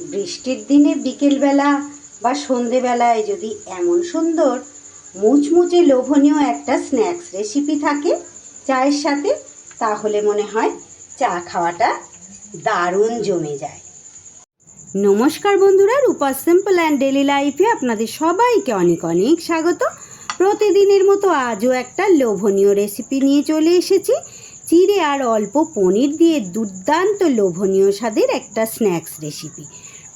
বৃষ্টির দিনে বিকেলবেলা বা সন্ধেবেলায় যদি এমন সুন্দর, মুচমুচে লোভনীয় একটা স্ন্যাক্স রেসিপি থাকে চায়ের সাথে, তাহলে মনে হয় চা খাওয়াটা দারুণ জমে যায়। নমস্কার বন্ধুরা, রূপা সিম্পল অ্যান্ড ডেলি লাইফে আপনাদের সবাইকে অনেক অনেক স্বাগত। প্রতিদিনের মতো আজও একটা লোভনীয় রেসিপি নিয়ে চলে এসেছি। চিড়ে আর অল্প পনির দিয়ে দুর্দান্ত লোভনীয় স্বাদের একটা স্ন্যাক্স রেসিপি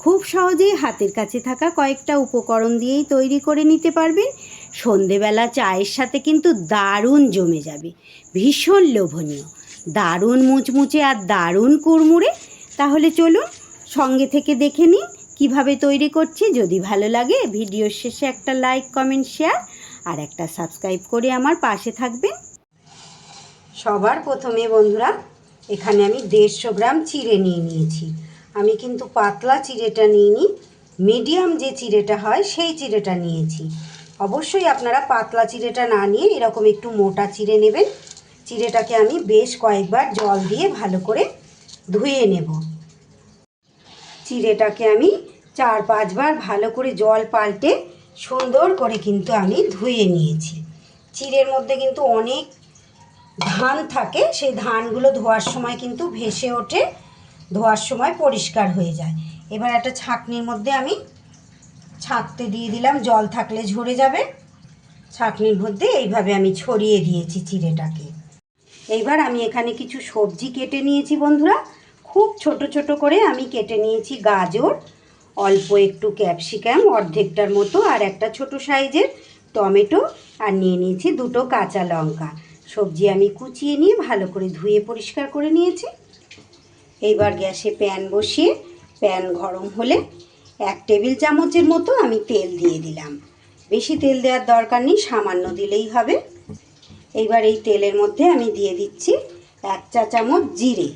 খুব সহজেই হাতের কাছে থাকা কয়েকটা উপকরণ দিয়েই তৈরি করে নিতে পারবেন। সন্ধেবেলা চায়ের সাথে কিন্তু দারুণ জমে যাবে। ভীষণ লোভনীয়। দারুণ মুচমুচে আর দারুণ কুড়মুড়ে। তাহলে চলুন সঙ্গে থেকে দেখে নিন কীভাবে তৈরি করছি। যদি ভালো লাগে ভিডিওর শেষে একটা লাইক, কমেন্ট, শেয়ার আর একটা সাবস্ক্রাইব করে আমার পাশে থাকবেন। সবার প্রথমে বন্ধুরা, এখানে আমি দেড়শো গ্রাম চিড়ে নিয়ে নিয়েছি। আমি কিন্তু পাতলা চিড়েটা নিইনি মিডিয়াম যে চিড়েটা হয় সেই চিড়েটা নিয়েছি। অবশ্যই আপনারা পাতলা চিড়েটা না নিয়ে এরকম একটু মোটা চিড়ে নেবেন। চিড়েটাকে আমি বেশ কয়েকবার জল দিয়ে ভালো করে ধুয়ে নেব। চিড়েটাকে আমি চার পাঁচবার ভালো করে জল পাল্টে সুন্দর করে কিন্তু আমি ধুয়ে নিয়েছি। চিড়ের মধ্যে কিন্তু অনেক ধান থাকে, সেই ধানগুলো ধোয়ার সময় কিন্তু ভেসে ওঠে। ধোয়ার সময় পরিষ্কার হয়ে যায়। এবার একটা ছাঁকনির মধ্যে আমি ছাঁকতে দিয়ে দিলাম, জল থাকলে ঝরে যাবে। ছাঁকনির মধ্যে এইভাবে আমি ছড়িয়ে দিয়েছি চিড়েটাকে। এইবার আমি এখানে কিছু সবজি কেটে নিয়েছি বন্ধুরা। খুব ছোট ছোট করে আমি কেটে নিয়েছি গাজর, অল্প একটু ক্যাপসিকাম, অর্ধেকটার মতো, আর একটা ছোট সাইজের টমেটো, আর নিয়ে নিয়েছি দুটো কাঁচা লঙ্কা। সবজি আমি কুচিয়ে নিয়ে ভালো করে ধুয়ে পরিষ্কার করে নিয়েছি। এইবার গ্যাসে প্যান বসিয়ে, প্যান গরম হলে এক টেবিল চামচের মতো আমি তেল দিয়ে দিলাম। বেশি তেল দেওয়ার দরকার নেই, সামান্য দিলেই হবে। এইবার এই তেলের মধ্যে আমি দিয়ে দিচ্ছি এক চা চামচ জিরে।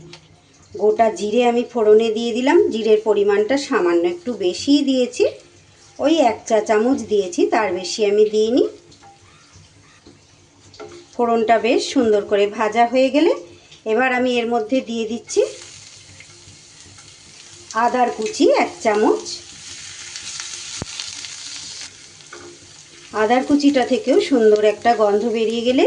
গোটা জিরে আমি ফোড়নে দিয়ে দিলাম, জিরের পরিমাণটা সামান্য একটু বেশিই দিয়েছি। ওই এক চা চামচ দিয়েছি, তার বেশি আমি দিইনি। ফোড়নটা বেশ সুন্দর করে ভাজা হয়ে গেলে এবার আমি এর মধ্যে দিয়ে দিচ্ছি আদার কুচি এক চামচ। আদার কুচিটা থেকেও সুন্দর একটা গন্ধ বেরিয়ে গেলে।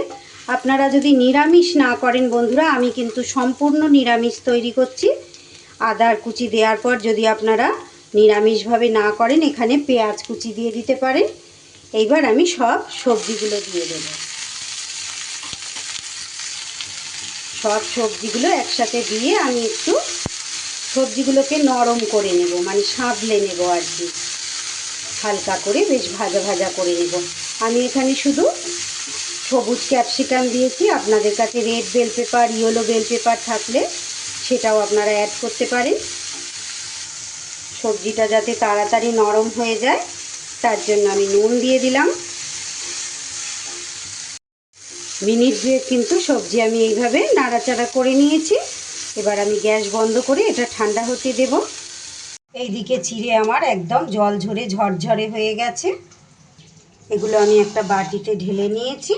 আপনারা যদি নিরামিষ না করেন বন্ধুরা, আমি কিন্তু সম্পূর্ণ নিরামিষ তৈরি করছি। আদার কুচি দেওয়ার পর যদি আপনারা নিরামিষভাবে না করেন, এখানে পেঁয়াজ কুচি দিয়ে দিতে পারেন। এইবার আমি সব সবজিগুলো দিয়ে দেব। সব সবজিগুলো একসাথে দিয়ে আমি একটু সবজিগুলোকে নরম করে নেব মানে সাঁতলে নেব আর কি। হালকা করে, বেশ ভাজা ভাজা করে নেব। আমি এখানে শুধু সবুজ ক্যাপসিকাম দিয়েছি। আপনাদের কাছে red bell pepper, yellow bell pepper থাকলে সেটাও আপনারা অ্যাড করতে পারেন। সবজিটা যাতে তাড়াতাড়ি নরম হয়ে যায়, তার জন্য আমি নুন দিয়ে দিলাম। মিনিট দুয়েক কিন্তু সবজি আমি এইভাবে নাড়াচাড়া করে নিয়েছি। এবার আমি গ্যাস বন্ধ করে এটা ঠান্ডা হতে দেব। এইদিকে চিড়ে আমার একদম জল ঝরে ঝরঝরে হয়ে গেছে। এগুলো আমি একটা বাটিতে ঢেলে নিয়েছি।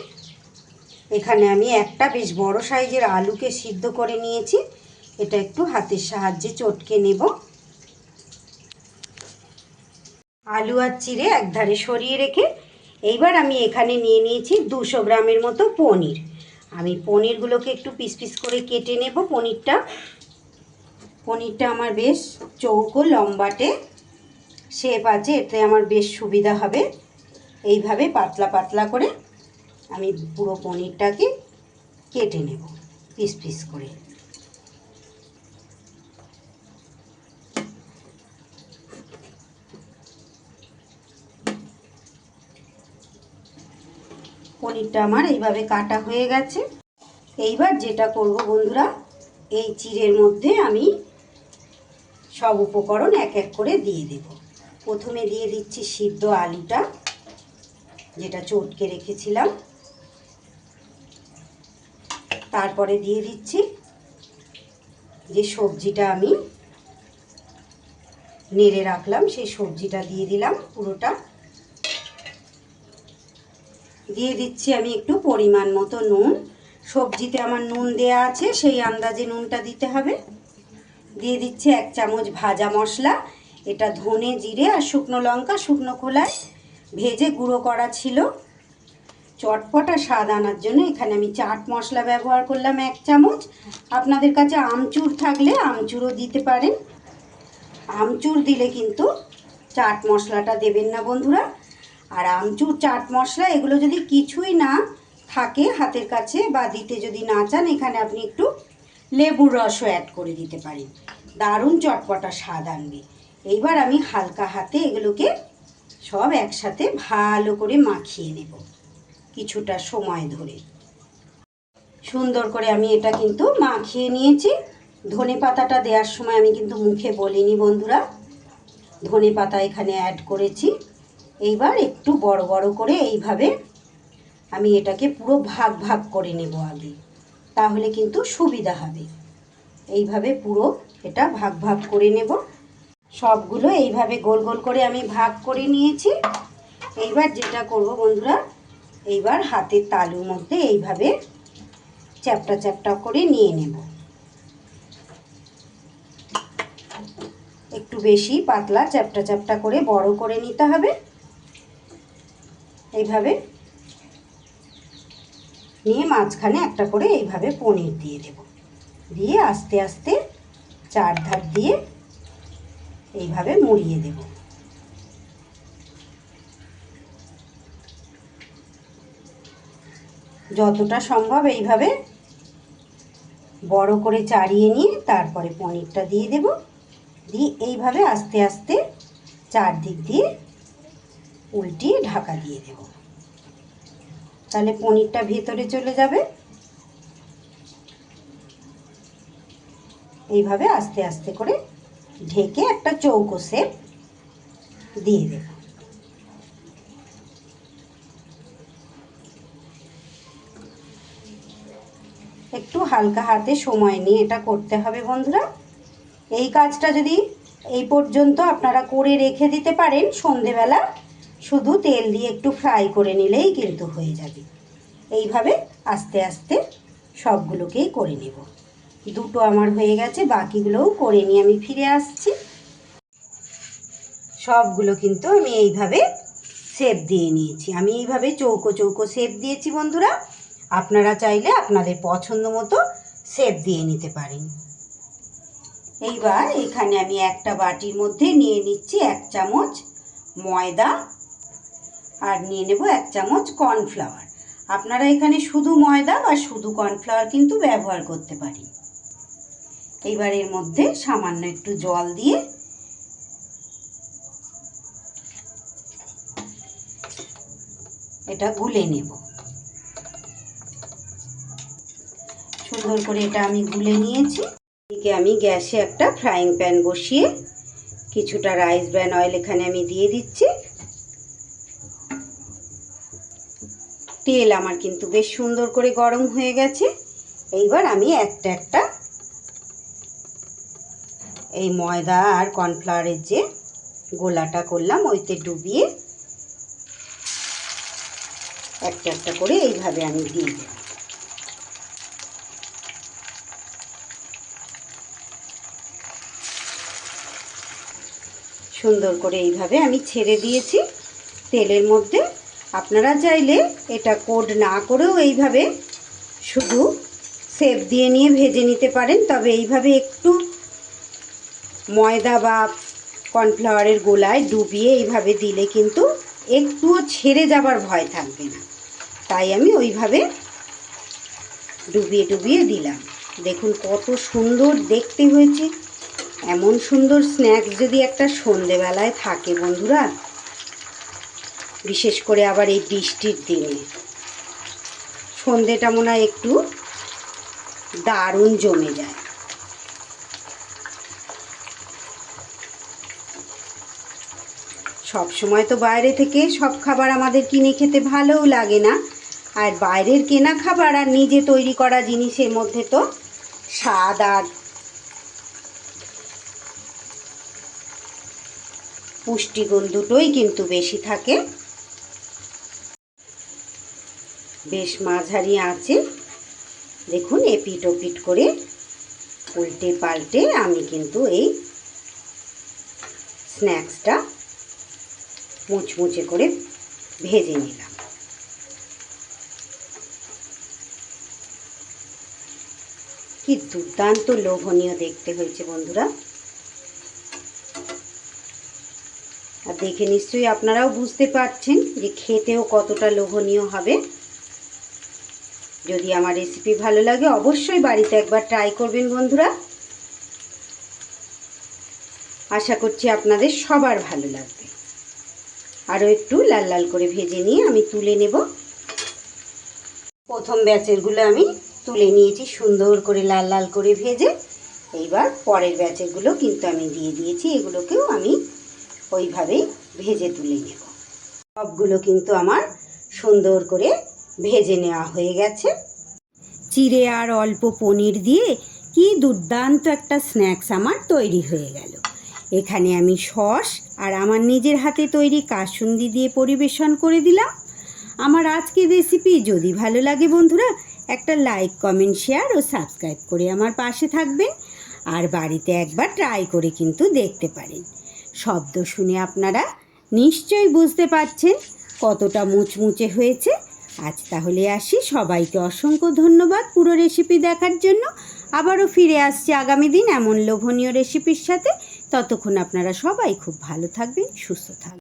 এখানে আমি একটা বেশ বড় সাইজের আলুকে সিদ্ধ করে নিয়েছি। এটা একটু হাতের সাহায্যে চটকে নেব। আলু আর চিড়ে একধারে সরিয়ে রেখে এইবার আমি এখানে নিয়ে নিয়েছি দুশো গ্রামের মতো পনির। আমি পনিরগুলোকে একটু পিস পিস করে কেটে নেব। পনিরটা পনিরটা আমার বেশ চৌকো, লম্বাটে শেপ আছে, এতে আমার বেশ সুবিধা হবে। এইভাবে পাতলা পাতলা করে আমি পুরো পনিরটাকে কেটে নেব, পিস পিস করে। পনিরটা আমার এইভাবে কাটা হয়ে গেছে। এইবার যেটা করব বন্ধুরা, এই চিড়ের মধ্যে আমি সব উপকরণ এক এক করে দিয়ে দেব। প্রথমে দিয়ে দিচ্ছি সিদ্ধ আলুটা, যেটা চটকে রেখেছিলাম। তারপরে দিয়ে দিচ্ছি যে সবজিটা আমি নেড়ে রাখলাম, সেই সবজিটা দিয়ে দিলাম পুরোটা। দিয়ে দিচ্ছি আমি একটু পরিমাণ মতো নুন। সবজিতে আমার নুন দেয়া আছে, সেই আন্দাজে নুনটা দিতে হবে। দিয়ে দিচ্ছি এক চামচ ভাজা মশলা, এটা ধনে জিরে আর শুকনো লঙ্কা, শুকনো খোলায় ভেজে গুঁড়ো করা ছিল। চটপটা স্বাদ আনার জন্য এখানে আমি চাট মশলা ব্যবহার করলাম এক চামচ। আপনাদের কাছে আমচুর থাকলে আমচুরও দিতে পারেন। আমচুর দিলে কিন্তু চাট মশলাটা দেবেন না বন্ধুরা। আর আমচুর চাট মশলা, এগুলো যদি কিছুই না থাকে হাতের কাছে বা দিতে যদি না চান, এখানে আপনি একটু লেবুর রসও অ্যাড করে দিতে পারেন। দারুণ চটপটা স্বাদ আনবে। এইবার আমি হালকা হাতে এগুলোকে সব একসাথে ভালো করে মাখিয়ে নেব। কিছুটা সময় ধরে। সুন্দর করে আমি এটা কিন্তু মাখিয়ে নিয়েছি। ধনে পাতাটা দেওয়ার সময় আমি কিন্তু মুখে বলিনি বন্ধুরা। ধনে পাতা এখানে অ্যাড করেছি। এইবার একটু বড় বড় করে এইভাবে আমি এটাকে পুরো ভাগ ভাগ করে নেব আগে। তাহলে কিন্তু সুবিধা হবে। এইভাবে পুরো এটা ভাগ ভাগ করে নেব। সবগুলো এইভাবে গোল গোল করে আমি ভাগ করে নিয়েছি। এইবার যেটা করব বন্ধুরা, এইবার হাতের তালুর মধ্যে এইভাবে চ্যাপটা চ্যাপটা করে নিয়ে নেব। একটু বেশি পাতলা চ্যাপটা চ্যাপটা করে বড় করে নিতে হবে। এইভাবে নিয়ে মাঝখানে একটা করে এইভাবে পনির দিয়ে দেব। দিয়ে আস্তে আস্তে চার ধার দিয়ে এইভাবে মুড়িয়ে দেব। যতটা সম্ভব এইভাবে বড় করে চাড়িয়ে নিয়ে তারপরে পনিরটা দিয়ে দেব। দিয়ে এইভাবে আস্তে আস্তে চারদিক দিয়ে উল্টিয়ে ঢাকা দিয়ে দেব। তাহলে পনিরটা ভেতরে চলে যাবে। এইভাবে আস্তে আস্তে করে ঢেকে একটা চৌকো শেপ দিয়ে দেব। একটু হালকা হাতে সময় নিয়ে এটা করতে হবে বন্ধুরা। এই কাজটা যদি এই পর্যন্ত আপনারা করে রেখে দিতে পারেন সন্ধেবেলা শুধু তেল দিয়ে একটু ফ্রাই করে নিলেই কিন্তু হয়ে যাবে। এইভাবে আস্তে আস্তে সবগুলোকেই করে নেব। দুটো আমার হয়ে গেছে, বাকিগুলোও করে নিয়ে আমি ফিরে আসছি। সবগুলো কিন্তু আমি এইভাবে শেপ দিয়ে নিয়েছি। আমি এইভাবে চৌকো চৌকো শেপ দিয়েছি বন্ধুরা। আপনারা চাইলে আপনাদের পছন্দ মতো শেপ দিয়ে নিতে পারেন। এইবার এখানে আমি একটা বাটির মধ্যে নিয়ে নিচ্ছি এক চামচ ময়দা আর নিয়ে নেব এক চামচ কর্নফ্লাওয়ার। আপনারা এখানে শুধু ময়দা বা শুধু কর্নফ্লাওয়ার কিন্তু ব্যবহার করতে পারি। এইবার এর মধ্যে সামান্য একটু জল দিয়ে এটা গুলে নেব। সুন্দর করে এটা আমি গুলে নিয়েছি। এদিকে আমি গ্যাসে একটা ফ্রাইং প্যান বসিয়ে কিছুটা রাইস ব্র্যান অয়েল এখানে আমি দিয়ে দিচ্ছি। তেল আমার কিন্তু, বেশ সুন্দর করে গরম হয়ে গেছে। এইবার আমি একটা একটা এই ময়দা আর কর্নফ্লাওয়ারের যে গোলাটা করলাম, ওইতে ডুবিয়ে একটা একটা করে এইভাবে আমি দিয়ে দেব সুন্দর করে এইভাবে আমি ছেড়ে দিয়েছি তেলের মধ্যে। আপনারা চাইলে এটা কোড না করেও এইভাবে শুধু সেপ দিয়ে নিয়ে ভেজে নিতে পারেন, তবে এইভাবে একটু ময়দা বা কর্নফ্লাওয়ারের গোলায় ডুবিয়ে এইভাবে দিলে কিন্তু একটুও ছেড়ে যাবার ভয় থাকবে না। তাই আমি ওইভাবে ডুবিয়ে ডুবিয়ে দিলাম। দেখুন কত সুন্দর দেখতে হয়েছে। এমন সুন্দর স্ন্যাক্স যদি একটা সন্ধেবেলায় থাকে বন্ধুরা বিশেষ করে আবার এই বৃষ্টির দিনে। সন্ধেটা মনে হয় একটু দারুণ জমে যায়। সব সময় তো বাইরে থেকে সব খাবার আমাদের কিনে খেতে ভালোও লাগে না। আর বাইরের কেনা খাবার আর নিজে তৈরি করা জিনিসের মধ্যে তো স্বাদ আর পুষ্টিগুণ দুটোই কিন্তু বেশি থাকে। বেশ মাঝারি আছে। দেখুন এপিট ওপিট করে উল্টে পাল্টে আমি কিন্তু এই স্ন্যাক্সটা মুচমুচে করে ভেজে নিলাম। কি দুর্দান্ত লোভনীয় দেখতে হয়েছে বন্ধুরা। আর দেখে নিশ্চয়ই আপনারাও বুঝতে পারছেন যে খেতেও কতটা লোভনীয় হবে। যদি আমার রেসিপি ভালো লাগে, অবশ্যই বাড়িতে একবার ট্রাই করবেন বন্ধুরা। আশা করছি আপনাদের সবার ভালো লাগবে। আরও একটু লাল লাল করে ভেজে নিয়ে আমি তুলে নেব। প্রথম ব্যাচেরগুলো আমি তুলে নিয়েছি সুন্দর করে লাল লাল করে ভেজে। এইবার পরের ব্যাচেরগুলো কিন্তু আমি দিয়ে দিয়েছি, এগুলোকেও আমি ওইভাবেই ভেজে তুলে নেব। সবগুলো কিন্তু আমার সুন্দর করে ভেজে নেওয়া হয়ে গেছে। চিড়ে আর অল্প পনির দিয়ে কি দুর্দান্ত একটা স্ন্যাক্স আমার তৈরি হয়ে গেল। এখানে আমি সস আর আমার নিজের হাতে তৈরি কাসুন্দি দিয়ে পরিবেশন করে দিলাম। আমার আজকের রেসিপি যদি ভালো লাগে বন্ধুরা, একটা লাইক কমেন্ট শেয়ার ও সাবস্ক্রাইব করে আমার পাশে থাকবেন। আর বাড়িতে একবার ট্রাই করে কিন্তু দেখতে পারেন। শব্দ শুনে আপনারা নিশ্চয়ই বুঝতে পারছেন কতটা মুচমুচে হয়েছে আজ তাহলে আসি। সবাইকে অসংখ্য ধন্যবাদ পুরো রেসিপি দেখার জন্য। আবারও ফিরে আসছি আগামী দিন এমন লোভনীয় রেসিপির সাথে। ততক্ষণ আপনারা সবাই খুব ভালো থাকবেন, সুস্থ থাকবেন।